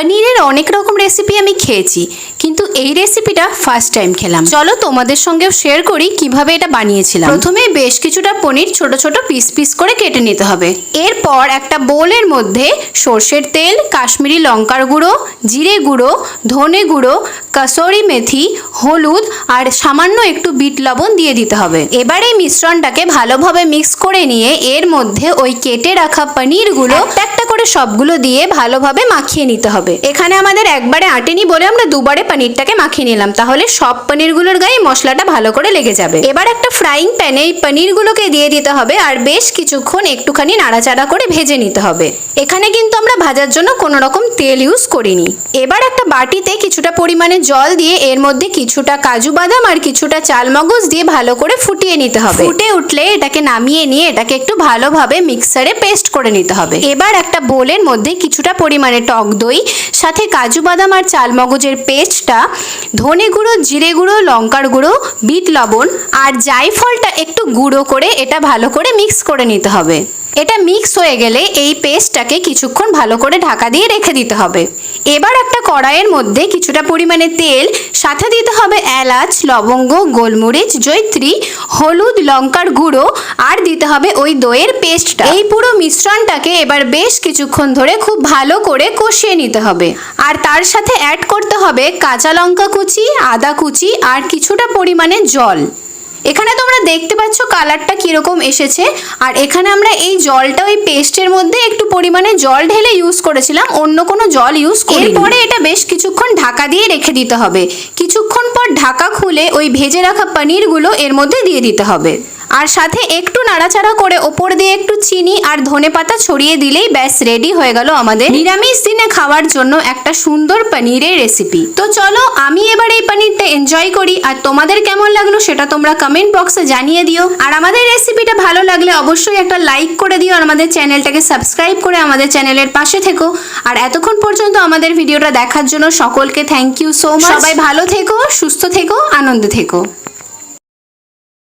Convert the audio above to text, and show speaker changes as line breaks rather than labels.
পনিরের অনেক রকম রেসিপি আমি খেয়েছি, কিন্তু এই রেসিপিটা ফার্স্ট টাইম খেলাম। চলো তোমাদের সঙ্গেও শেয়ার করি কীভাবে এটা বানিয়েছিলাম। প্রথমে বেশ কিছুটা পনির ছোট ছোট পিস পিস করে কেটে নিতে হবে। এরপর একটা বোলের মধ্যে সর্ষের তেল, কাশ্মীরি লঙ্কার গুঁড়ো, জিরে গুঁড়ো, ধনে গুঁড়ো, কাসরি মেথি, হলুদ আর সামান্য একটু বিট লবণ দিয়ে দিতে হবে। এবার এই মিশ্রণটাকে ভালোভাবে মিক্স করে নিয়ে এর মধ্যে ওই কেটে রাখা পনিরগুলো একটা করে সবগুলো দিয়ে ভালোভাবে মাখিয়ে নিতে হবে। এখানে আমাদের একবারে আটেনি বলে আমরা দুবারে পনিরটাকে মাখিয়ে নিলাম। তাহলে সব পনিরগুলোর গায়ে মশলাটা ভালো করে লেগে যাবে। এবার একটা ফ্রাইং প্যানে এই পনিরগুলোকে দিয়ে দিতে হবে আর বেশ কিছুক্ষণ একটুখানি নাড়াচাড়া করে ভেজে নিতে হবে। এখানে কিন্তু আমরা ভাজার জন্য কোনো রকম তেল ইউজ করিনি। এবার একটা বাটিতে কিছুটা পরিমাণে জল দিয়ে এর মধ্যে কিছুটা কাজু বাদাম আর কিছুটা চাল মগজ দিয়ে ভালো করে ফুটিয়ে নিতে হবে। ফুটে উঠলে এটাকে নামিয়ে নিয়ে এটাকে একটু ভালোভাবে মিক্সারে পেস্ট করে নিতে হবে। এবার একটা বোলের মধ্যে কিছুটা পরিমাণে টক দই, সাথে কাজু বাদাম আর চাল মগজের পেস্টটা, ধনে গুঁড়ো, জিরে গুঁড়ো, লঙ্কার গুঁড়ো, বিট লবণ আর জায়ফলটা একটু গুঁড়ো করে এটা ভালো করে মিক্স করে নিতে হবে। এটা মিক্স হয়ে গেলে এই পেস্টটাকে কিছুক্ষণ ভালো করে ঢাকা দিয়ে রেখে দিতে হবে। এবার একটা কড়াইয়ের মধ্যে কিছুটা পরিমাণে তেল, সাথে দিতে হবে এলাচ, লবঙ্গ, গোলমরিচ জৈত্রী হলুদ, লঙ্কার গুঁড়ো, আর দিতে হবে ওই দইয়ের পেস্টটা এই পুরো মিশ্রণটাকে এবার বেশ কিছুক্ষণ ধরে খুব ভালো করে কষিয়ে নিতে হবে। আর তার সাথে অ্যাড করতে হবে কাঁচা লঙ্কা কুচি, আদা কুচি, আর কিছুটা পরিমাণে জল। এখানে তোমরা দেখতে পাচ্ছ কালারটা কীরকম এসেছে। আর এখানে আমরা এই জলটা ওই পেস্টের মধ্যে একটু পরিমাণে জল ঢেলে ইউজ করেছিলাম, অন্য কোনো জল ইউজ করি এরপরে এটা বেশ কিছুক্ষণ ঢাকা দিয়ে রেখে দিতে হবে। কিছুক্ষণ পর ঢাকা খুলে ওই ভেজে রাখা পনিরগুলো এর মধ্যে দিয়ে দিতে হবে। আর সাথে একটু নাড়াচাড়া করে ওপর দিয়ে একটু চিনি আর ধনে পাতা ছড়িয়ে দিলেই ব্যাস রেডি হয়ে গেল আমাদের নিরামিষ দিনে খাওয়ার জন্য একটা সুন্দর পনিরের রেসিপি তো চলো, আমি এবার এই পনিরটা এনজয় করি আর তোমাদের কেমন লাগল সেটা তোমরা কমেন্ট বক্সে জানিয়ে দিও। আর আমাদের রেসিপিটা ভালো লাগলে অবশ্যই একটা লাইক করে দিও আর আমাদের চ্যানেলটাকে সাবস্ক্রাইব করে আমাদের চ্যানেলের পাশে থেকো। আর এতক্ষণ পর্যন্ত আমাদের ভিডিওটা দেখার জন্য সকলকে থ্যাংক ইউ সো মাচ সবাই ভালো থেকো, সুস্থ থেকো, আনন্দে থেকো।